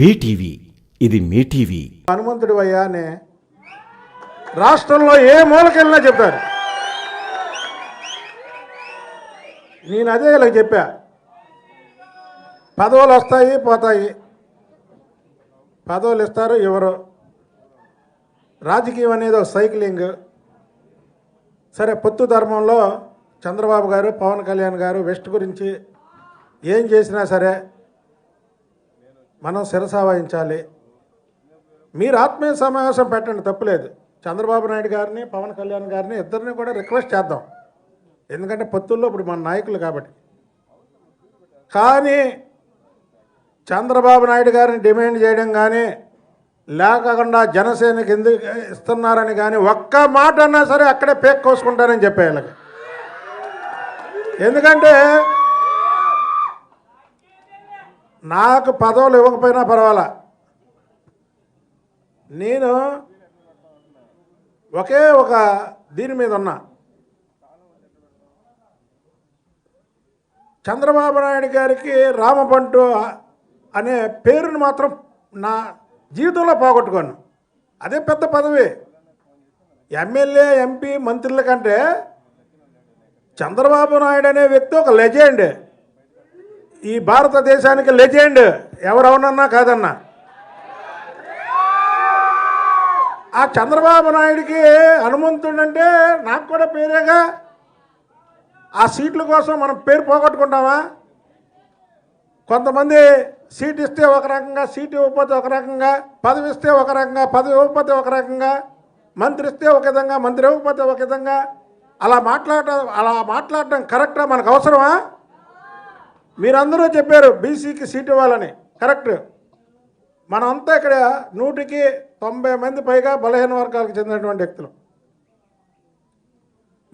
BTV. ఇది మీ TV. హనుమంతుడు అయ్యా అనే రాష్ట్రంలో ఏ మూలకెళ్ళినా చెప్తారు నేను అదే ఇలా చెప్పా. పదవులు వస్తాయి పోతాయి. పదవులు ఇస్తారు ఎవరు? రాజకీయం అనేది ఒక సైక్లింగ్. సరే పొత్తు ధర్మంలో చంద్రబాబు గారు పవన్ కళ్యాణ్ గారు వెస్ట్ గురించి ఏం చేసినా సరే మనం శిరస వహించాలి. మీరు ఆత్మీయ సమావేశం పెట్టండి తప్పులేదు. చంద్రబాబు నాయుడు గారిని పవన్ కళ్యాణ్ గారిని ఇద్దరిని కూడా రిక్వెస్ట్ చేద్దాం. ఎందుకంటే పొత్తుల్లో ఇప్పుడు మన నాయకులు కాబట్టి. కానీ చంద్రబాబు నాయుడు గారిని డిమాండ్ చేయడం కానీ లేకుండా జనసేనకి ఎందుకు ఇస్తున్నారని కానీ ఒక్క మాట అన్నా సరే అక్కడే పేక్ కోసుకుంటారని చెప్పే వాళ్ళకి. ఎందుకంటే నాకు పదవులు ఇవ్వకపోయినా పర్వాలా. నేను ఒకే ఒక దీని మీద ఉన్నా. చంద్రబాబు నాయుడు గారికి రామపంటు అనే పేరును మాత్రం నా జీవితంలో పోగొట్టుకోను. అదే పెద్ద పదవి. ఎమ్మెల్యే ఎంపీ మంత్రుల కంటే చంద్రబాబు నాయుడు అనే వ్యక్తి ఒక లెజెండ్. ఈ భారతదేశానికి లెజెండ్ ఎవరవునన్నా కాదన్నా? ఆ చంద్రబాబు నాయుడికి హనుమంతుడంటే నాకు కూడా పేరేగా? ఆ సీట్ల కోసం మనం పేరు పోగొట్టుకుంటామా? కొంతమంది సీట్ ఇస్తే ఒక రకంగా సీట్ ఇవ్వకపోతే ఒక రకంగా పదవి ఇస్తే ఒక రకంగా పదవి ఇవ్వకపోతే ఒక రకంగా మంత్రి ఇస్తే ఒక విధంగా మంత్రి ఇవ్వకపోతే ఒక విధంగా అలా మాట్లాడటం అలా మాట్లాడటం కరెక్టా? మనకు అవసరమా? మీరందరూ చెప్పారు బీసీకి సీట్ ఇవ్వాలని. కరెక్ట్. మనమంతా ఇక్కడ నూటికి తొంభై మంది పైగా బలహీన వర్గాలకు చెందినటువంటి వ్యక్తులు.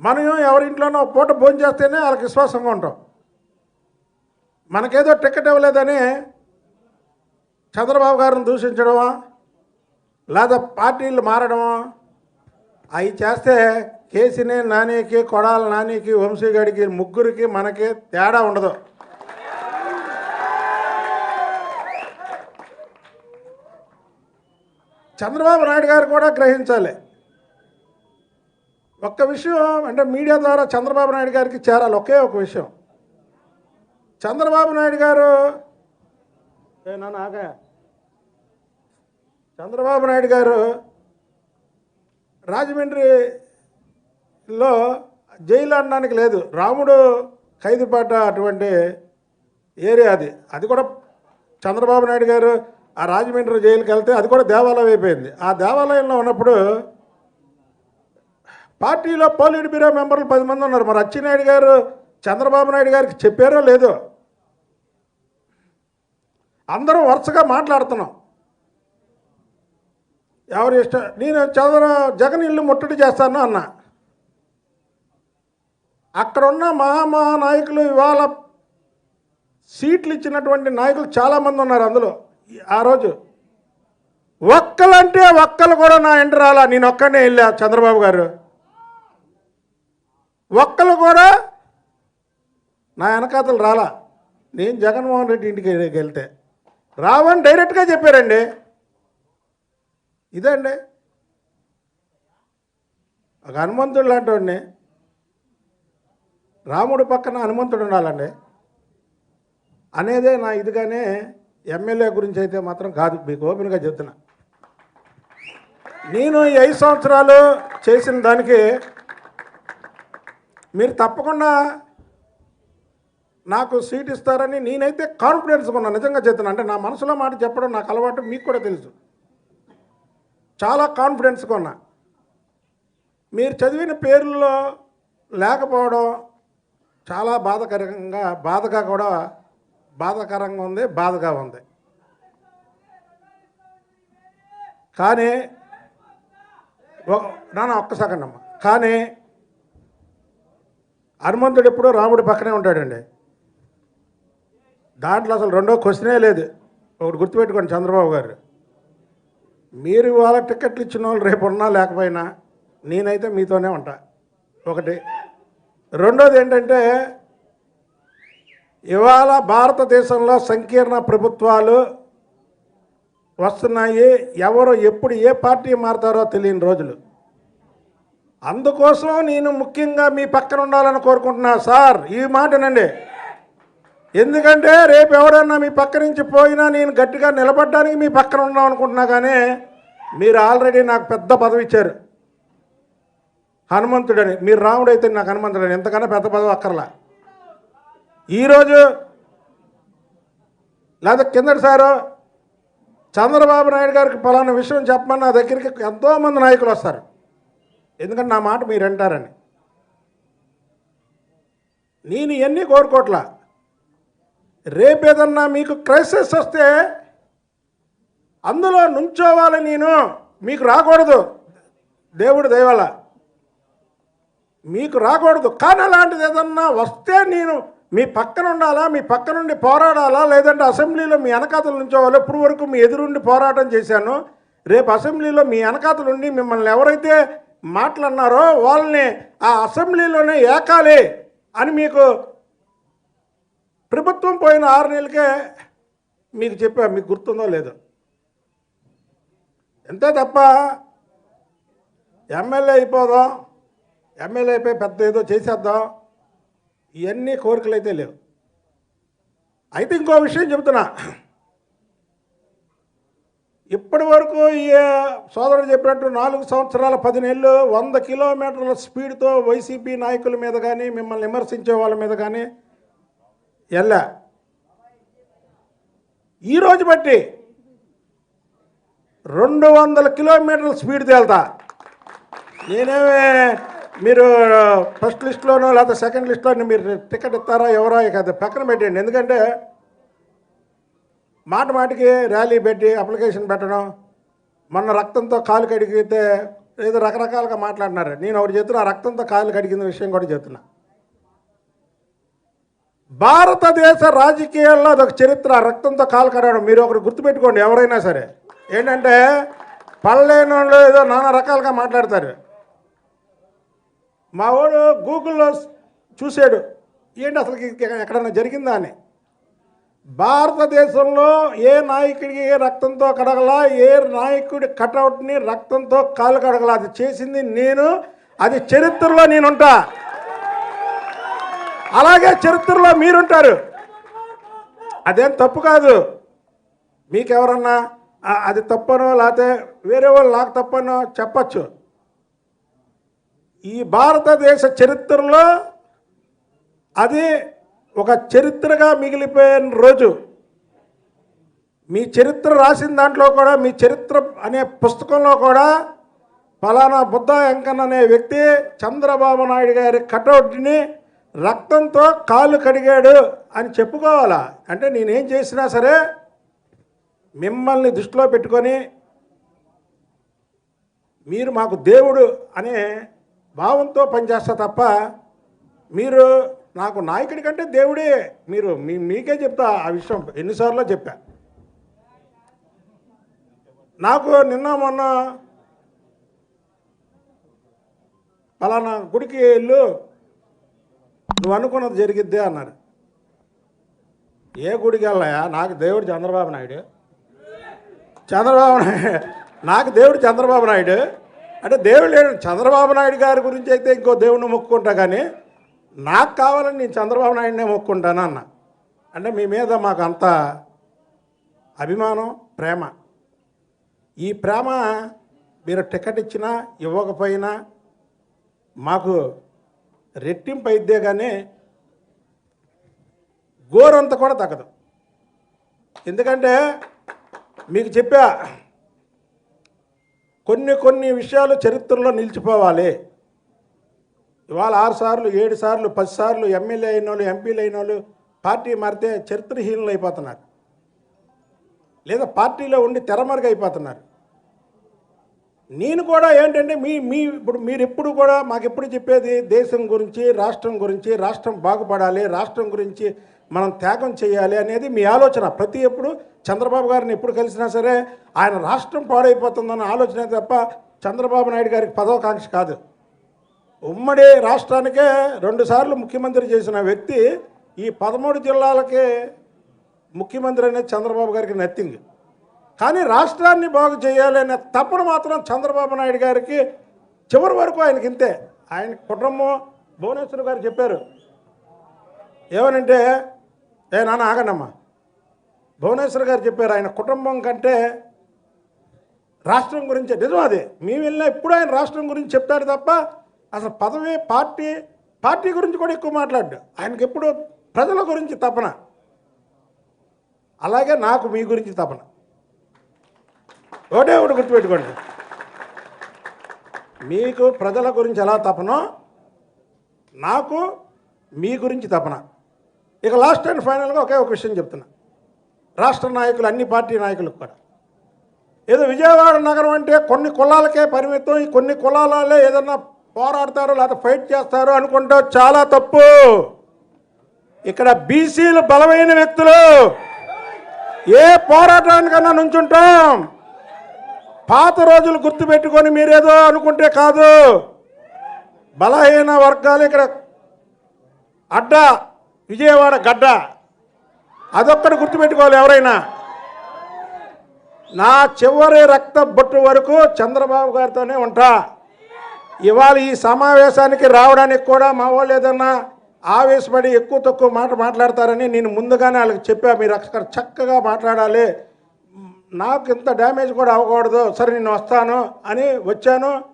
మనం ఎవరింట్లోనో పూట భోజనం చేస్తేనే వాళ్ళకి విశ్వాసంగా ఉంటాం. మనకేదో టికెట్ ఇవ్వలేదని చంద్రబాబు గారిని దూషించడమా? లేదా పార్టీలు మారడమా? అవి చేస్తే కేసీని నానికి కొడాల నానికి వంశీగడికి ముగ్గురికి మనకి తేడా ఉండదు. చంద్రబాబు నాయుడు గారు కూడా గ్రహించాలి. ఒక్క విషయం అంటే మీడియా ద్వారా చంద్రబాబు నాయుడు గారికి చేరాలి ఒకే ఒక విషయం. చంద్రబాబు నాయుడు గారు ఏ ఆగా. చంద్రబాబు నాయుడు గారు రాజమండ్రిలో జైలు అనడానికి లేదు. రాముడు ఖైదుపాట అటువంటి ఏరియా అది. అది కూడా చంద్రబాబు నాయుడు గారు ఆ రాజమండ్రి జైలుకి వెళ్తే అది కూడా దేవాలయం అయిపోయింది. ఆ దేవాలయంలో ఉన్నప్పుడు పార్టీలో పోలిట్ బ్యూరో మెంబర్లు పది మంది ఉన్నారు. మరి అచ్చెన్నాయుడు గారు చంద్రబాబు నాయుడు గారికి చెప్పారో లేదో? అందరం వరుసగా మాట్లాడుతున్నాం. ఎవరి ఇష్టం? నేను చంద్ర జగన్ ఇల్లు ముట్టడి చేస్తాను అన్న. అక్కడున్న మహామహా నాయకులు ఇవాళ సీట్లు ఇచ్చినటువంటి నాయకులు చాలామంది ఉన్నారు అందులో. ఆ రోజు. ఒక్కలంటే ఒక్కలు కూడా నా ఇంటి రాలా నేను ఒక్కనే వెళ్ళా చంద్రబాబు గారు. ఒక్కలు కూడా నా వెనకాతలు రాలా. నేను జగన్మోహన్ రెడ్డి ఇంటికి వెళ్తే. రావని డైరెక్ట్గా చెప్పారండి. ఇదండి. ఒక హనుమంతుడు లాంటి వాడిని రాముడు పక్కన హనుమంతుడు ఉండాలండి. అనేదే నా ఇదిగానే ఎమ్మెల్యే గురించి అయితే మాత్రం కాదు మీకు ఓపెన్గా చెప్తున్నా. నేను ఈ ఐదు సంవత్సరాలు చేసిన దానికి మీరు తప్పకుండా నాకు సీట్ ఇస్తారని నేనైతే కాన్ఫిడెన్స్ ఉన్నా నిజంగా చెప్తున్నా. అంటే నా మనసులో మాట చెప్పడం నాకు అలవాటు మీకు కూడా తెలుసు. చాలా కాన్ఫిడెన్స్గా ఉన్నా. మీరు చదివిన పేర్లలో లేకపోవడం చాలా బాధకరంగా బాధగా కూడా బాధాకరంగా ఉంది బాధగా ఉంది. కానీ నాన్న ఒక్క సెకండ్ అమ్మ. కానీ హనుమంతుడు ఎప్పుడూ రాముడి పక్కనే ఉంటాడండి. దాంట్లో అసలు రెండో క్వశ్చనే లేదు. ఒకటి గుర్తుపెట్టుకోండి చంద్రబాబు గారు. మీరు ఇవాళ టికెట్లు ఇచ్చిన వాళ్ళు రేపు ఉన్నా లేకపోయినా నేనైతే మీతోనే ఉంటా. ఒకటి. రెండోది ఏంటంటే ఇవాళ భారతదేశంలో సంకీర్ణ ప్రభుత్వాలు వస్తున్నాయి. ఎవరు ఎప్పుడు ఏ పార్టీ మారుతారో తెలియని రోజులు. అందుకోసం నేను ముఖ్యంగా మీ పక్కన ఉండాలని కోరుకుంటున్నా సార్. ఈ మాటనండి ఎందుకంటే రేపు ఎవడన్నా మీ పక్క నుంచి పోయినా నేను గట్టిగా నిలబడడానికి మీ పక్కన ఉన్నాం అనుకుంటున్నా కానీ మీరు ఆల్రెడీ నాకు పెద్ద పదవి ఇచ్చారు. హనుమంతుడని. మీరు రాముడు అయితే నాకు హనుమంతుడని. ఎంతకన్నా పెద్ద పదవి అక్కర్లా. ఈరోజు లేదా కిందటి సారు చంద్రబాబు నాయుడు గారికి పలానా విషయం చెప్పమని నా దగ్గరికి ఎంతోమంది నాయకులు వస్తారు. ఎందుకంటే నా మాట మీరు అంటారని నేను ఇవన్నీ కోరుకోట్లా? రేపేదన్నా మీకు క్రైసిస్ వస్తే అందులో నుంచోవాలి నేను. మీకు రాకూడదు. దేవుడు దయవల్ల. మీకు రాకూడదు. కానీ అలాంటిది ఏదన్నా వస్తే నేను మీ పక్కన ఉండాలా మీ పక్క నుండి పోరాడాలా? లేదంటే అసెంబ్లీలో మీ వెనకాతలు నుంచోవాలి ఇప్పుడు వరకు మీ ఎదురుండి పోరాటం చేశాను? రేపు అసెంబ్లీలో మీ వెనకాతలు ఉండి మిమ్మల్ని ఎవరైతే మాట్లాడినారో వాళ్ళని ఆ అసెంబ్లీలోనే ఏకాలి అని మీకు ప్రభుత్వం పోయిన ఆరు నెలలకే మీకు చెప్పా మీకు గుర్తుందో లేదో. అంతే తప్ప ఎమ్మెల్యే అయిపోదాం ఎమ్మెల్యే అయిపోయి పెద్ద ఏదో చేసేద్దాం. ఇవన్నీ కోరికలు అయితే లేవు. అయితే ఇంకో విషయం చెబుతున్నా ఇప్పటి వరకు ఈ సోదరుడు చెప్పినట్టు నాలుగు సంవత్సరాల పది నెలలు వంద కిలోమీటర్ల స్పీడ్తో వైసీపీ నాయకుల మీద కానీ మిమ్మల్ని విమర్శించే వాళ్ళ మీద కానీ వెళ్ళా ఈరోజు బట్టి రెండు వందల కిలోమీటర్ల స్పీడ్ వెళ్తా నేనేమే మీరు ఫస్ట్ లిస్ట్లోనో లేకపోతే సెకండ్ లిస్ట్లోనో మీరు టికెట్ ఇస్తారా ఎవరో ఇక పక్కన పెట్టండి ఎందుకంటే మాట మాటికి ర్యాలీ పెట్టి అప్లికేషన్ పెట్టడం మొన్న రక్తంతో కాలు కడిగితే ఏదో రకరకాలుగా మాట్లాడినారు. నేను ఒకటి చెప్తున్నా రక్తంతో కాలు కడిగిన విషయం కూడా చెప్తున్నా. భారతదేశ రాజకీయాల్లో అదొక చరిత్ర రక్తంతో కాలు కడగడం మీరు ఒకటి గుర్తుపెట్టుకోండి ఎవరైనా సరే. ఏంటంటే పల్లెనూళ్ళు ఏదో నానా రకాలుగా మాట్లాడతారు. మా వాడు గూగుల్లో చూశాడు. ఏంటి అసలు ఎక్కడన్నా జరిగిందా అని. భారతదేశంలో ఏ నాయకుడికి రక్తంతో కడగలా ఏ నాయకుడి కటౌట్ని రక్తంతో కాలు కడగలా. అది చేసింది నేను అది చరిత్రలో నేనుంటా. అలాగే చరిత్రలో మీరుంటారు. అదేం తప్పు కాదు. మీకెవరన్నా అది తప్పనో లేకపోతే వేరే వాళ్ళు నాకు తప్పనో చెప్పచ్చు. ఈ భారతదేశ చరిత్రలో అది ఒక చరిత్రగా మిగిలిపోయిన రోజు. మీ చరిత్ర రాసిన దాంట్లో కూడా మీ చరిత్ర అనే పుస్తకంలో కూడా ఫలానా బుద్ధ వెంకన్న అనే వ్యక్తి చంద్రబాబు నాయుడు గారి కటౌట్ని రక్తంతో కాలు కడిగాడు అని చెప్పుకోవాలా? అంటే నేనేం చేసినా సరే మిమ్మల్ని దృష్టిలో పెట్టుకొని మీరు మాకు దేవుడు అనే భావంతో పనిచేస్తా తప్ప మీరు నాకు నాయకుడి కంటే దేవుడే మీరు మీ మీకే చెప్తా ఆ విషయం ఎన్నిసార్లు చెప్పా. నాకు నిన్న మొన్న పలానా గుడికి వెళ్ళు నువ్వు అనుకున్నది జరిగిద్దే అన్నారు ఏ గుడికి వెళ్ళాయా? నాకు దేవుడు చంద్రబాబు నాయుడు. చంద్రబాబు నాయుడు నాకు దేవుడు చంద్రబాబు నాయుడు. అంటే దేవుడు లేడు. చంద్రబాబు నాయుడు గారి గురించి అయితే ఇంకో దేవుడిని మొక్కుకుంటా కానీ నాకు కావాలని నేను చంద్రబాబు నాయుడునే మొక్కుంటాను అన్న. అంటే మీ మీద మాకు అంత అభిమానం ప్రేమ. ఈ ప్రేమ మీరు టికెట్ ఇచ్చినా ఇవ్వకపోయినా మాకు రెట్టింపు అయితే కానీ గోరంత కూడా తగ్గదు. ఎందుకంటే మీకు చెప్పా కొన్ని కొన్ని విషయాలు చరిత్రలో నిలిచిపోవాలి. ఇవాళ ఆరు సార్లు ఏడు సార్లు పది సార్లు ఎమ్మెల్యే అయిన వాళ్ళు ఎంపీలు అయిన వాళ్ళు పార్టీ మారితే చరిత్రహీనులు అయిపోతున్నారు. లేదా పార్టీలో ఉండి తెరమరుగు అయిపోతున్నారు. నేను కూడా ఏంటంటే మీ మీ ఇప్పుడు మీరు ఎప్పుడు కూడా మాకు ఎప్పుడు చెప్పేది దేశం గురించి రాష్ట్రం గురించి రాష్ట్రం బాగుపడాలి రాష్ట్రం గురించి మనం త్యాగం చేయాలి అనేది మీ ఆలోచన. ప్రతి ఎప్పుడు చంద్రబాబు గారిని ఎప్పుడు కలిసినా సరే ఆయన రాష్ట్రం పాడైపోతుందన్న ఆలోచన తప్ప చంద్రబాబు నాయుడు గారికి పదవకాంక్ష కాదు. ఉమ్మడి రాష్ట్రానికే రెండుసార్లు ముఖ్యమంత్రి చేసిన వ్యక్తి ఈ పదమూడు జిల్లాలకే ముఖ్యమంత్రి అనేది చంద్రబాబు గారికి నథింగ్. కానీ రాష్ట్రాన్ని బాగు చేయాలనే తపన మాత్రం చంద్రబాబు నాయుడు గారికి చివరి వరకు ఆయనకి ఇంతే. ఆయన కుటుంబం భువనేశ్వర్ గారు చెప్పారు. ఏమనంటే ఏ నాన్న ఆగనమ్మా భువనేశ్వర్ గారు చెప్పారు ఆయన కుటుంబం కంటే రాష్ట్రం గురించి నిజం అది. మేము వెళ్ళినా ఎప్పుడు ఆయన రాష్ట్రం గురించి చెప్తాడు తప్ప అసలు పదవి పార్టీ పార్టీ గురించి కూడా ఎక్కువ మాట్లాడు ఆయనకి ఎప్పుడు ప్రజల గురించి తపన. అలాగే నాకు మీ గురించి తపన. ఒకటే ఒకటి గుర్తుపెట్టుకోండి. మీకు ప్రజల గురించి ఎలా తపనో నాకు మీ గురించి తపన. ఇక లాస్ట్ అండ్ ఫైనల్గా ఒకే ఒక విషయం చెప్తున్నా. రాష్ట్ర నాయకులు అన్ని పార్టీ నాయకులకు కూడా. ఏదో విజయవాడ నగరం అంటే కొన్ని కులాలకే పరిమితం ఈ కొన్ని కులాలలో ఏదన్నా పోరాడతారు లేకపోతే ఫైట్ చేస్తారు అనుకుంటే చాలా తప్పు. ఇక్కడ బీసీలు బలమైన వ్యక్తులు. ఏ పోరాటానికన్నా నుంచుంటాం. పాత రోజులు గుర్తుపెట్టుకొని మీరేదో అనుకుంటే కాదు. బలహీన వర్గాలు ఇక్కడ అడ్డ విజయవాడ గడ్డ. అదొక్కటి గుర్తుపెట్టుకోవాలి ఎవరైనా. నా చివరి రక్త బొట్టు వరకు చంద్రబాబు గారితోనే ఉంటా. ఇవాళ ఈ సమావేశానికి రావడానికి కూడా మా వాళ్ళు ఏదన్నా ఆవేశపడి ఎక్కువ తక్కువ మాట మాట్లాడతారని నేను ముందుగానే వాళ్ళకి చెప్పా. మీరు అక్కడ చక్కగా మాట్లాడాలి. నాకు ఇంత డ్యామేజ్ కూడా అవ్వకూడదు. సరే నేను వస్తాను అని వచ్చాను.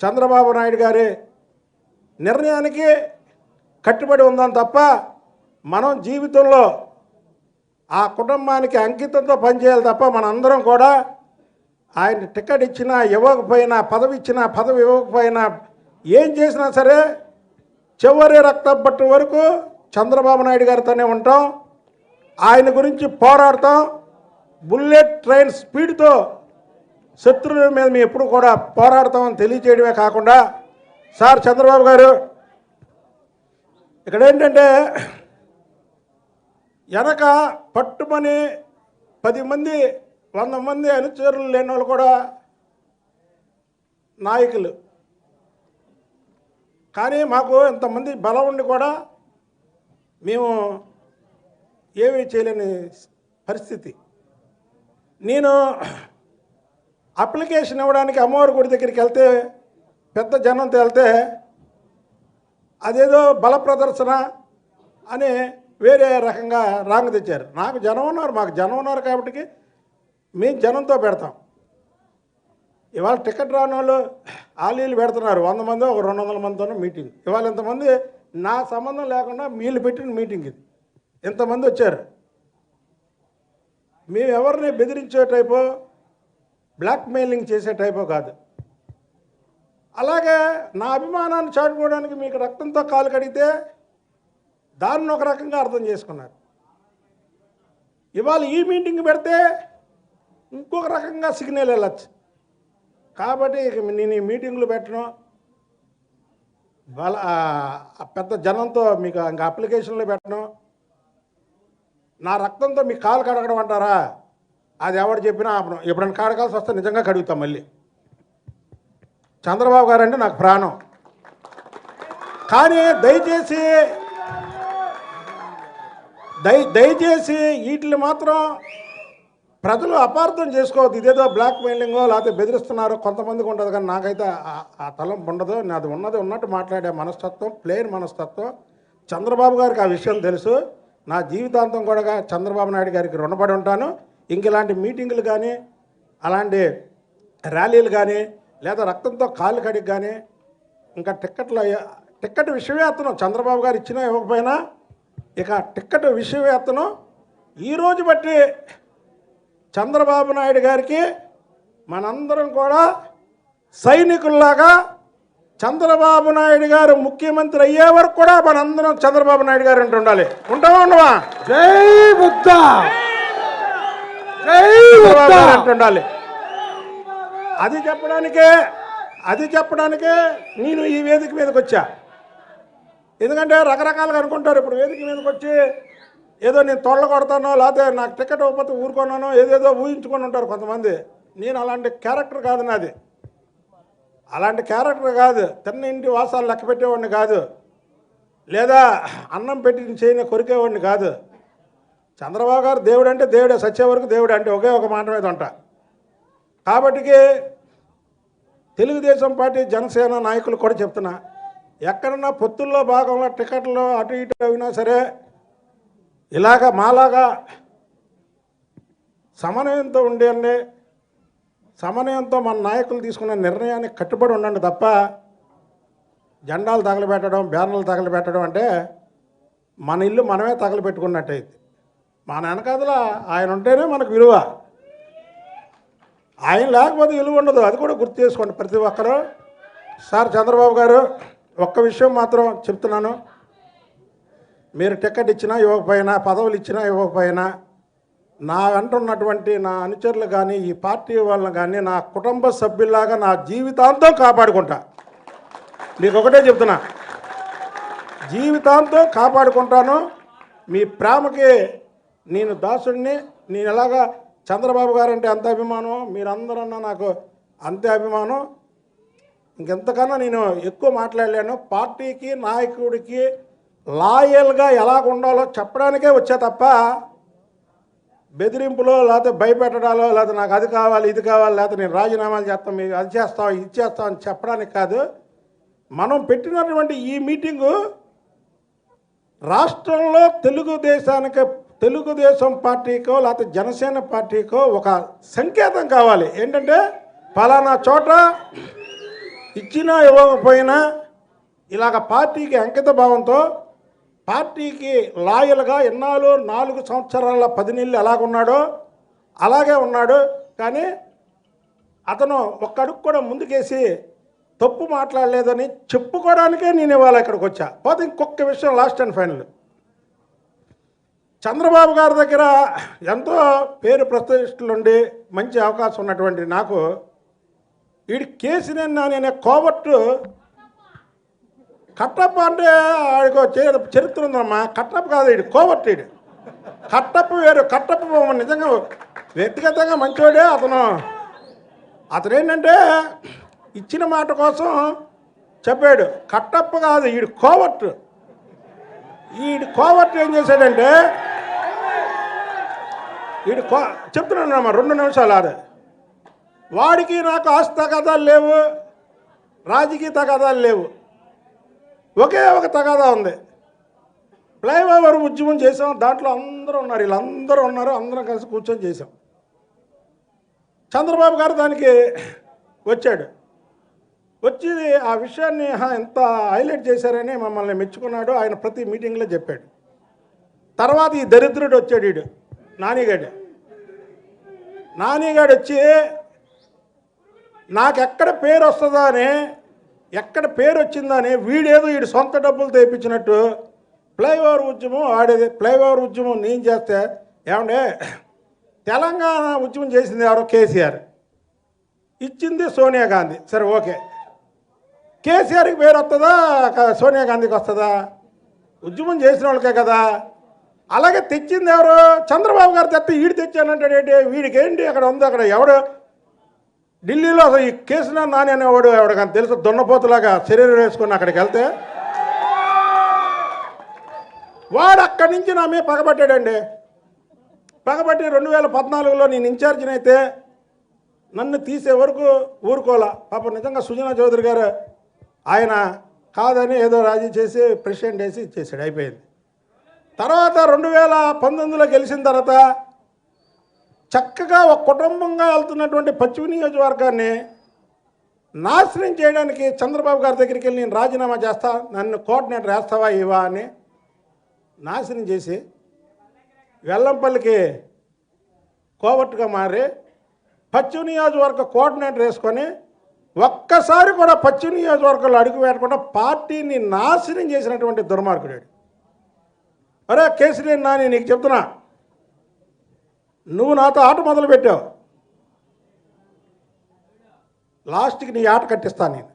చంద్రబాబు నాయుడు గారి నిర్ణయానికి కట్టుబడి ఉందని తప్ప మనం జీవితంలో ఆ కుటుంబానికి అంకితంతో పనిచేయాలి తప్ప మనందరం కూడా ఆయన టికెట్ ఇచ్చినా ఇవ్వకపోయినా పదవి ఇచ్చినా పదవి ఇవ్వకపోయినా ఏం చేసినా సరే చివరి రక్తం పట్టు వరకు చంద్రబాబు నాయుడు గారితోనే ఉంటాం. ఆయన గురించి పోరాడతాం. బుల్లెట్ ట్రైన్ స్పీడ్తో శత్రువుల మీద మేము ఎప్పుడు కూడా పోరాడతామని తెలియజేయడమే కాకుండా సార్ చంద్రబాబు గారు ఇక్కడ ఏంటంటే వెనక పట్టుమని పది మంది వంద మంది అనుచరులు లేని వాళ్ళు కూడా నాయకులు. కానీ మాకు ఇంతమంది బలం ఉండి కూడా మేము ఏమీ చేయలేని పరిస్థితి. నేను అప్లికేషన్ ఇవ్వడానికి అమ్మవారి గుడి దగ్గరికి వెళ్తే పెద్ద జనంతో వెళ్తే అదేదో బల ప్రదర్శన అని వేరే రకంగా రాంగ్ తెచ్చారు. నాకు జనం ఉన్నారు మాకు జనం ఉన్నారు కాబట్టి మేము జనంతో పెడతాం. ఇవాళ టికెట్ రాని వాళ్ళు ఆలీలు పెడుతున్నారు. వంద మంది ఒక రెండు వందల మందితోనే మీటింగ్. ఇవాళ ఇంతమంది నా సంబంధం లేకుండా వీళ్ళు పెట్టిన మీటింగ్ ఇది. ఇంతమంది వచ్చారు. మేము ఎవరిని బెదిరించే టైపో బ్లాక్మెయిలింగ్ చేసే టైపో కాదు. అలాగే నా అభిమానాన్ని చాటుకోవడానికి మీకు రక్తంతో కాలు కడిగితే దాన్ని ఒక రకంగా అర్థం చేసుకున్నారు. ఇవాళ ఈ మీటింగ్ పెడితే ఇంకొక రకంగా సిగ్నల్ వెళ్ళచ్చు. కాబట్టి నేను ఈ మీటింగ్లు పెట్టను. బల పెద్ద జనంతో మీకు ఇంకా అప్లికేషన్లు పెట్టడం నా రక్తంతో మీ కాలు కడగడం అంటారా? అది ఎవరు చెప్పినా ఆపడం ఎప్పుడైనా కడగాల్సి వస్తే నిజంగా కడుగుతాం మళ్ళీ. చంద్రబాబు గారు అంటే నాకు ప్రాణం. కానీ దయచేసి దయ దయచేసి వీటిని మాత్రం ప్రజలు అపార్థం చేసుకోవద్దు. ఇదేదో బ్లాక్ మెయిలింగో లేకపోతే బెదిరిస్తున్నారో కొంతమందికి ఉండదు. కానీ నాకైతే ఆ- తలంపు తలం ఉండదు. నాది ఉన్నది ఉన్నట్టు మాట్లాడే మనస్తత్వం ప్లేన్ మనస్తత్వం. చంద్రబాబు గారికి ఆ విషయం తెలుసు. నా జీవితాంతం కూడా చంద్రబాబు నాయుడు గారికి రుణపడి ఉంటాను. ఇంక ఇలాంటి మీటింగులు కానీ అలాంటి ర్యాలీలు కానీ లేదా రక్తంతో కాళ్ళు కడిగి కానీ ఇంకా టిక్కెట్లు టిక్కెట్ విషయమే అతను. చంద్రబాబు గారు ఇచ్చినా ఇవ్వకపోయినా ఇక టిక్కెట్ విషయమే అతను ఈరోజు బట్టి చంద్రబాబు నాయుడు గారికి మనందరం కూడా సైనికుల్లాగా చంద్రబాబు నాయుడు గారు ముఖ్యమంత్రి అయ్యే వరకు కూడా మనందరం చంద్రబాబు నాయుడు గారు అంటూ ఉండాలి. ఉంటావా ఉండవా? జై బుద్ధ! జై చంద్రబాబు బుద్ధ! గారు అంటూ ఉండాలి. అది చెప్పడానికే అది చెప్పడానికే నేను ఈ వేదిక మీదకి వచ్చా. ఎందుకంటే రకరకాలుగా అనుకుంటారు. ఇప్పుడు వేదిక మీదకి వచ్చి ఏదో నేను తొడలు కొడతానో లేకపోతే నాకు టికెట్ ఇవ్వకపోతే ఊరుకున్నానో ఏదేదో ఊహించుకొని ఉంటారు కొంతమంది. నేను అలాంటి క్యారెక్టర్ కాదు నాది. అలాంటి క్యారెక్టర్ కాదు. తిన్న ఇంటి వాసాలు లెక్క పెట్టేవాడిని కాదు. లేదా అన్నం పెట్టి చేయని కొరికేవాడిని కాదు. చంద్రబాబు గారు దేవుడు అంటే దేవుడే సచ్చే వరకు దేవుడు అంటే ఒకే ఒక మాట మీద ఉంటా కాబట్టికి తెలుగుదేశం పార్టీ జనసేన నాయకులు కూడా చెప్తున్నా ఎక్కడన్నా పొత్తుల్లో భాగంలో టికెట్లు అటు ఇటు అయినా సరే ఇలాగ మాలాగా సమన్వయంతో ఉండండి. సమన్వయంతో మన నాయకులు తీసుకున్న నిర్ణయానికి కట్టుబడి ఉండండి తప్ప జెండాలు తగలబెట్టడం బ్యానర్లు తగలబెట్టడం అంటే మన ఇల్లు మనమే తగలబెట్టుకున్నట్టయితే మన వెనకాతల ఆయన ఉంటేనే మనకు విలువ. ఆయన లేకపోతే విలువ ఉండదు. అది కూడా గుర్తు చేసుకోండి ప్రతి ఒక్కరూ. సార్ చంద్రబాబు గారు ఒక్క విషయం మాత్రం చెప్తున్నాను. మీరు టికెట్ ఇచ్చినా ఇవ్వకపోయినా పదవులు ఇచ్చినా ఇవ్వకపోయినా నా వెంట ఉన్నటువంటి నా అనుచరులు కానీ ఈ పార్టీ వాళ్ళని కానీ నా కుటుంబ సభ్యుల్లాగా నా జీవితాంతం కాపాడుకుంటా. నీకు ఒకటే చెప్తున్నా. జీవితాంతం కాపాడుకుంటాను. మీ ప్రేమకి నేను దాసుడిని. నేను ఎలాగా చంద్రబాబు గారంటే అంత అభిమానం మీరందరన్నా నాకు అంతే అభిమానం. ఇంకెంతకన్నా నేను ఎక్కువ మాట్లాడలేను. పార్టీకి నాయకుడికి లాయల్గా ఎలా ఉండాలో చెప్పడానికే వచ్చా తప్ప బెదిరింపులో లేకపోతే భయపెట్టడాలో లేకపోతే నాకు అది కావాలి ఇది కావాలి లేకపోతే నేను రాజీనామాలు చేస్తాం మీకు అది చేస్తాం ఇది చేస్తాం అని చెప్పడానికి కాదు. మనం పెట్టినటువంటి ఈ మీటింగు రాష్ట్రంలో తెలుగుదేశానికి తెలుగుదేశం పార్టీకో లేకపోతే జనసేన పార్టీకో ఒక సంకేతం కావాలి. ఏంటంటే ఫలానా చోట ఇచ్చినా ఇవ్వకపోయినా ఇలాగ పార్టీకి అంకిత భావంతో పార్టీకి లాయల్గా ఎన్నాళ్ళు నాలుగు సంవత్సరాల పది నెలలు ఎలాగున్నాడో అలాగే ఉన్నాడు. కానీ అతను ఒక్క అడుగు కూడా ముందుకేసి తప్పు మాట్లాడలేదని చెప్పుకోవడానికే నేను ఇవాళ ఇక్కడికి వచ్చా. పోతే ఇంకొక విషయం లాస్ట్ అండ్ ఫైనల్. చంద్రబాబు గారి దగ్గర ఎంతో పేరు ప్రతిష్టలుండి మంచి అవకాశం ఉన్నటువంటి నాకు వీడు కేసీనేని నేను అనే కోవట్టు కట్టప్ప అంటే ఆడికి చే- చరిత్ర ఉందమ్మా. కట్టప్ప కాదు వీడు కోబట్టు వీడు కట్టప్ప వేరు కట్టప్ప నిజంగా వ్యక్తిగతంగా మంచివాడే అతను. అతను ఏంటంటే ఇచ్చిన మాట కోసం చెప్పాడు. కట్టప్ప కాదు వీడు కోవట్టు వీడు కోవట్టు ఏం చేశాడంటే వీడు కో చెప్తున్నాను రెండు నిమిషాలు అదే వాడికి నాకు ఆస్తి తగాదాలు లేవు రాజకీయ తగాదాలు లేవు. ఒకే ఒక తగాదా ఉంది. ఫ్లైఓవర్ ఉద్యమం చేసాం దాంట్లో అందరూ ఉన్నారు వీళ్ళందరూ ఉన్నారు అందరం కలిసి కూర్చొని చేసాం చంద్రబాబు గారు దానికి వచ్చాడు. వచ్చి ఆ విషయాన్ని "హా, ఎంత హైలైట్ చేశారని మమ్మల్ని మెచ్చుకున్నాడు ఆయన ప్రతి మీటింగ్లో చెప్పాడు. తర్వాత ఈ దరిద్రుడు వచ్చాడు వీడు నానిగాడు. నానిగాడు వచ్చి నాకెక్కడ పేరు వస్తుందా అని ఎక్కడ పేరు వచ్చిందని వీడేదో వీడు సొంత డబ్బులు తెప్పించినట్టు ఫ్లైఓవర్ ఉద్యమం ఆడేది. ఫ్లైఓవర్ ఉద్యమం నేను చేస్తే ఏమంటే తెలంగాణ ఉద్యమం చేసింది ఎవరో కేసీఆర్. ఇచ్చింది సోనియా గాంధీ. సరే ఓకే. కేసీఆర్కి పేరు వస్తుందా సోనియా గాంధీకి వస్తుందా? ఉద్యమం చేసిన వాళ్ళకే కదా. అలాగే తెచ్చింది ఎవరు? చంద్రబాబు గారు తెస్తే వీడు తెచ్చానంటాడు ఏంటి? వీడికి ఏంటి అక్కడ ఉంది? అక్కడ ఎవడు ఢిల్లీలో అసలు ఈ కేసీఆర్ నాని అనేవాడు ఎవడికని తెలుసు? దున్నపోతులాగా శరీరం వేసుకుని అక్కడికి వెళ్తే వాడు అక్కడి నుంచి నా మీద పగబట్టాడండి. పగబట్టి రెండు వేల పద్నాలుగులో నేను ఇన్ఛార్జిని అయితే నన్ను తీసే వరకు ఊరుకోలా పాప నిజంగా సుజనా చౌదరి గారు ఆయన కాదని ఏదో రాజీ చేసి ప్రెసిడెంట్ వేసి ఇచ్చేసాడు అయిపోయింది. తర్వాత రెండు వేల పంతొమ్మిదిలో గెలిచిన తర్వాత చక్కగా ఒక కుటుంబంగా వెళ్తున్నటువంటి పశ్చిమ నియోజకవర్గాన్ని నాశనం చేయడానికి చంద్రబాబు గారి దగ్గరికి వెళ్ళి నేను రాజీనామా చేస్తా నన్ను కోఆర్డినేటర్ వేస్తావా ఇవా అని నాశనం చేసి వెల్లంపల్లికి కోవట్టుగా మారి పశ్చిమ నియోజకవర్గ కోఆర్డినేటర్ వేసుకొని ఒక్కసారి కూడా పశ్చిమ నియోజకవర్గంలో అడుగు పెట్టకుండా పార్టీని నాశనం చేసినటువంటి దుర్మార్గుడు అరే కేసీఆర్ నాని నీకు చెప్తున్నా నువ్వు నాతో ఆట మొదలు పెట్టావు లాస్ట్కి నీ ఆట కట్టిస్తాను నేను.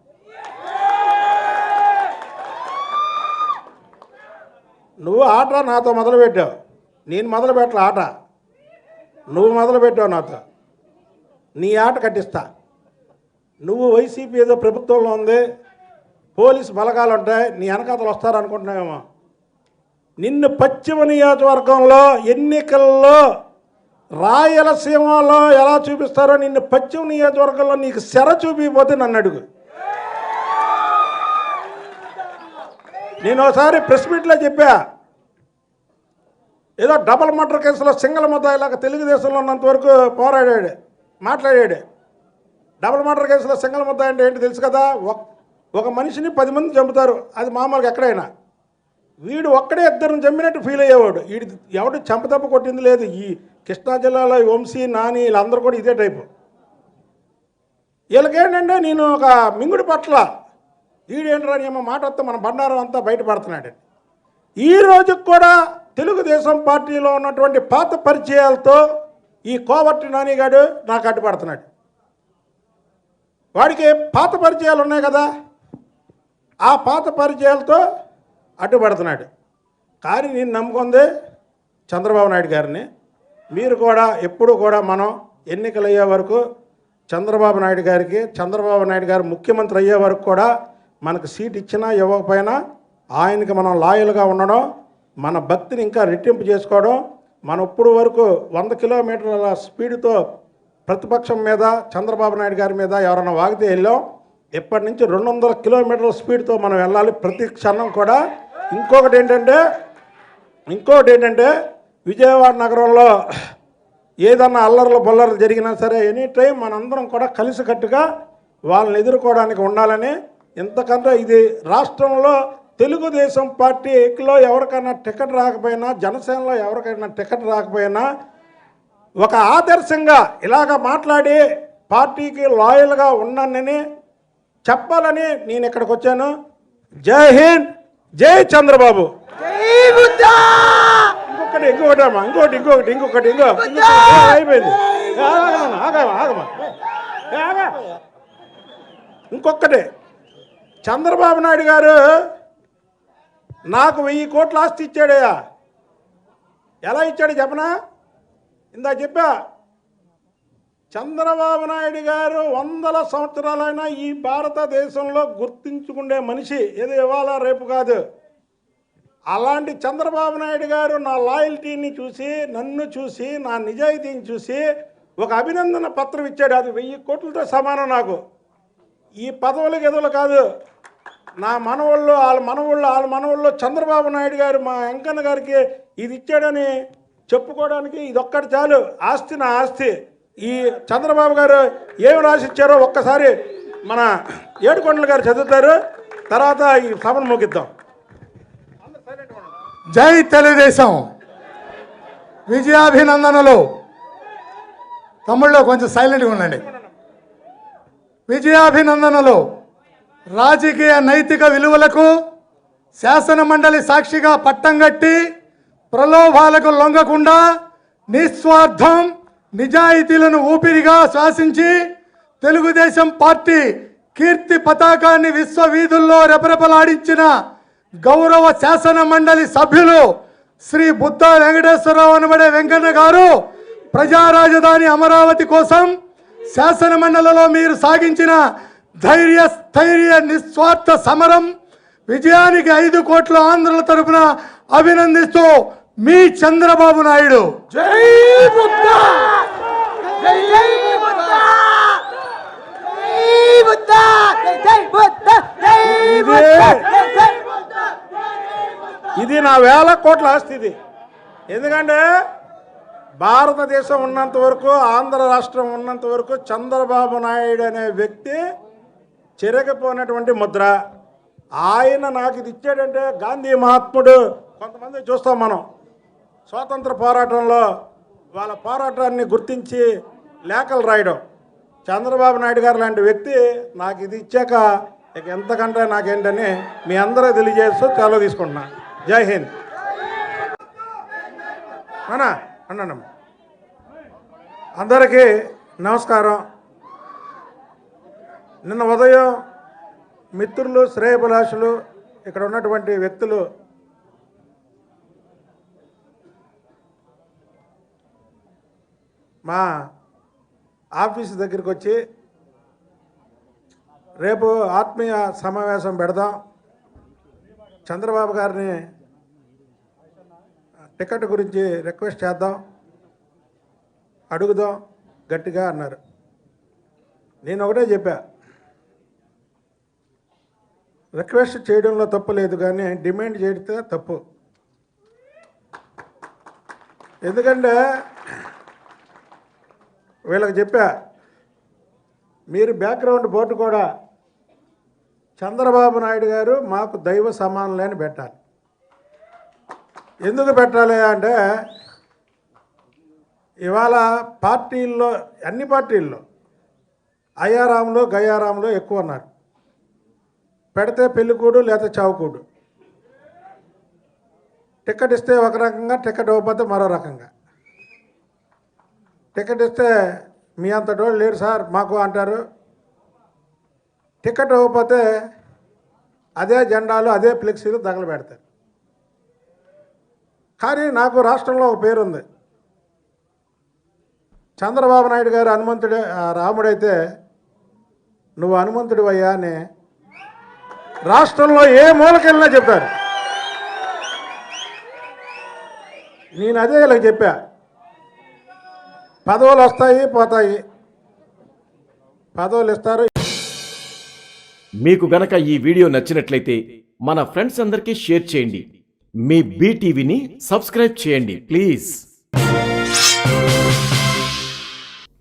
నువ్వు ఆట నాతో మొదలు పెట్టావు నేను మొదలు పెట్టలే ఆట. నువ్వు మొదలు పెట్టావు నాతో. నీ ఆట కట్టిస్తా. నువ్వు వైసీపీ ఏదో ప్రభుత్వంలో ఉంది. పోలీసు బలగాలు ఉంటాయి. నీ వెనకాతలు వస్తారనుకుంటున్నావేమో. నిన్ను పశ్చిమ నియోజకవర్గంలో ఎన్నికల్లో రాయలసీమలో ఎలా చూపిస్తారో నిన్ను పశ్చిమ నియోజకవర్గంలో నీకు శర చూపిపోతే నన్ను అడుగు. నేను ఒకసారి ప్రెస్ మీట్లో చెప్పా. ఏదో డబల్ మర్డర్ కేసులో సింగల్ ముద్దాయిలాగా తెలుగుదేశంలో ఉన్నంత వరకు పోరాడాడు మాట్లాడాడు. డబల్ మర్డర్ కేసులో సింగిల్ ముద్దాయి అంటే ఏంటి తెలుసు కదా? ఒక మనిషిని పది మంది చంపుతారు. అది మామూలుగా ఎక్కడైనా. వీడు ఒక్కడే ఇద్దరిని చంపినట్టు ఫీల్ అయ్యేవాడు. వీడి ఎవడు చెంపదెబ్బ కొట్టింది లేదు. ఈ కృష్ణా జిల్లాలో ఈ వంశీ నాని వీళ్ళందరూ కూడా ఇదే టైపు వీళ్ళకేంటంటే నేను ఒక మింగుడు పట్ల వీడేంట్రా ఏమో మాట వస్తే మన బండారం అంతా బయటపడుతున్నాడు. ఈ రోజుకి కూడా తెలుగుదేశం పార్టీలో ఉన్నటువంటి పాత పరిచయాలతో ఈ కోవట్టి నానిగాడు నాకు అడ్డుపడుతున్నాడు వాడికి పాత పరిచయాలు ఉన్నాయి కదా. ఆ పాత పరిచయాలతో అడ్డుపడుతున్నాడు కానీ నేను నమ్ముకుంది చంద్రబాబు నాయుడు గారిని. మీరు కూడా ఎప్పుడు కూడా మనం ఎన్నికలు అయ్యే వరకు చంద్రబాబు నాయుడు గారికి చంద్రబాబు నాయుడు గారు ముఖ్యమంత్రి అయ్యే వరకు కూడా మనకు సీట్ ఇచ్చినా ఇవ్వకపోయినా ఆయనకి మనం లాయల్గా ఉండడం మన భక్తిని ఇంకా రెట్టింపు చేసుకోవడం మనం ఇప్పుడు వరకు వంద కిలోమీటర్ల స్పీడ్తో ప్రతిపక్షం మీద చంద్రబాబు నాయుడు గారి మీద ఎవరైనా వాగితే వెళ్ళాం. ఇప్పటి నుంచి రెండు వందల కిలోమీటర్ల స్పీడ్తో మనం వెళ్ళాలి ప్రతి క్షణం కూడా ఇంకొకటి ఏంటంటే ఇంకొకటి ఏంటంటే విజయవాడ నగరంలో ఏదన్నా అల్లర్లు బొల్లర్లు జరిగినా సరే ఎనీ టైం మనందరం కూడా కలిసికట్టుగా వాళ్ళని ఎదుర్కోవడానికి ఉండాలని ఇంతకంటే ఇది రాష్ట్రంలో తెలుగుదేశం పార్టీలో ఎవరికైనా టికెట్ రాకపోయినా జనసేనలో ఎవరికైనా టికెట్ రాకపోయినా ఒక ఆదర్శంగా ఇలాగ మాట్లాడి పార్టీకి లాయల్గా ఉన్నానని చెప్పాలని నేను ఇక్కడికి వచ్చాను. జై హింద్! జై చంద్రబాబు. ఇంకొకటి ఇంకొకటి అమ్మా ఇంకొకటి ఇంకొకటి ఇంకొకటి ఇంకో. అయిపోయింది ఆగమా ఆగమా ఆగమా. ఇంకొకటి చంద్రబాబు నాయుడు గారు నాకు వెయ్యి కోట్ల ఆస్తి ఇచ్చాడయ్యా. ఎలా ఇచ్చాడు చెప్పనా? ఇందా చెప్పా? చంద్రబాబు నాయుడు గారు వందల సంవత్సరాలైనా ఈ భారతదేశంలో గుర్తించుకునే మనిషి ఏది ఇవాళ రేపు కాదు. అలాంటి చంద్రబాబు నాయుడు గారు నా లాయల్టీని చూసి నన్ను చూసి నా నిజాయితీని చూసి ఒక అభినందన పత్రం ఇచ్చాడు. అది వెయ్యి కోట్లతో సమానం నాకు. ఈ పదవులు గెదవులు కాదు. నా మనవాళ్ళు వాళ్ళ మనవాళ్ళు వాళ్ళ మనవాళ్ళు చంద్రబాబు నాయుడు గారు మా వెంకన్న గారికి ఇది ఇచ్చాడని చెప్పుకోవడానికి ఇది ఒక్కటి చాలు. ఆస్తి నా ఆస్తి. ఈ చంద్రబాబు గారు ఏమి రాసిచ్చారో ఒక్కసారి మన ఏడుకొండల గారు చదువుతారు. తర్వాత ఈ సభను ముగిద్దాం. జై తెలుగుదేశం. విజయాభినందనలు. తమ్ముళ్ళు కొంచెం సైలెంట్గా ఉండండి. విజయాభినందనలు. రాజకీయ నైతిక విలువలకు శాసన మండలి సాక్షిగా పట్టం కట్టి ప్రలోభాలకు లొంగకుండా నిస్వార్థం నిజాయితీలను ఊపిరిగా శ్వాసించి తెలుగుదేశం పార్టీ కీర్తి పతాకాన్ని విశ్వ వీధుల్లో రెపరెపలాడించిన గౌరవ శాసన మండలి సభ్యులు శ్రీ బుద్ధ వెంకటేశ్వరరావు అనబడే వెంకన్న గారు ప్రజా రాజధాని అమరావతి కోసం శాసన మండలిలో మీరు సాగించిన ధైర్య స్థైర్య నిస్వార్థ సమరం విజయానికి ఐదు కోట్ల ఆంధ్రుల తరపున అభినందిస్తూ మీ చంద్రబాబు నాయుడు. జై బుద్ధ! జై జై బుద్ధ! జై బుద్ధ! జై జై బుద్ధ! జై బుద్ధ! జై జై బుద్ధ! ఇది నా వేల కోట్ల ఆస్తి ఇది. ఎందుకంటే భారతదేశం ఉన్నంత వరకు ఆంధ్ర రాష్ట్రం ఉన్నంత వరకు చంద్రబాబు నాయుడు అనే వ్యక్తి చెరగపోయినటువంటి ముద్ర. ఆయన నాకు ఇది ఇచ్చాడంటే గాంధీ మహాత్ముడు కొంతమంది చూస్తాం మనం. స్వాతంత్ర పోరాటంలో వాళ్ళ పోరాటాన్ని గుర్తించి లేఖలు రాయడం. చంద్రబాబు నాయుడు గారు లాంటి వ్యక్తి నాకు ఇది ఇచ్చాక ఇక ఎంతకంటే నాకేంటని మీ అందరూ తెలియజేస్తూ సెలవు తీసుకుంటున్నా. జై హింద్. అన్నా అన్నానమ్మ. అందరికీ నమస్కారం. నిన్న ఉదయం మిత్రులు శ్రేయభిలాషులు ఇక్కడ ఉన్నటువంటి వ్యక్తులు మా ఆఫీస్ దగ్గరికి వచ్చి రేపు ఆత్మీయ సమావేశం పెడదాం. చంద్రబాబు గారిని టికెట్ గురించి రిక్వెస్ట్ చేద్దాం. అడుగుదాం. గట్టిగా అన్నారు. నేను ఒకటే చెప్పా. రిక్వెస్ట్ చేయడంలో తప్పు లేదు కానీ డిమాండ్ చేస్తే తప్పు. ఎందుకంటే వీళ్ళకి చెప్పా మీరు బ్యాక్గ్రౌండ్ బోర్డు కూడా చంద్రబాబు నాయుడు గారు మాకు దైవ సమానులే అని పెట్టాలి. ఎందుకు పెట్టాలి అంటే ఇవాళ పార్టీల్లో అన్ని పార్టీల్లో అయ్యారాములు గయ్యారాములు ఎక్కువ ఉన్నారు. పెడితే పెళ్ళికూడు లేదా చావుకూడు. టికెట్ ఇస్తే ఒక రకంగా టికెట్ ఇవ్వకపోతే మరో రకంగా. టికెట్ ఇస్తే మీ అంత లేరు సార్ మాకు అంటారు. టికెట్ ఇవ్వకపోతే అదే జెండాలు అదే ఫ్లెక్సీలు తగలబెడతారు. కానీ నాకు రాష్ట్రంలో ఒక పేరుంది. చంద్రబాబు నాయుడు గారు హనుమంతుడే రాముడైతే నువ్వు హనుమంతుడు అయ్యా అని రాష్ట్రంలో ఏ మూలకెళ్ళినా చెప్పారు. నేను అదే ఇలా చెప్పా. పదవులు వస్తాయి పోతాయి. పదవులు ఇస్తారు. మీకు గనక ఈ వీడియో నచ్చినట్లయితే మన ఫ్రెండ్స్ అందరికీ షేర్ చేయండి. మీ బీటీవీని సబ్స్క్రైబ్ చేయండి ప్లీజ్.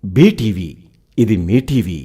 బీటీవీ ఇది మీ టీవీ.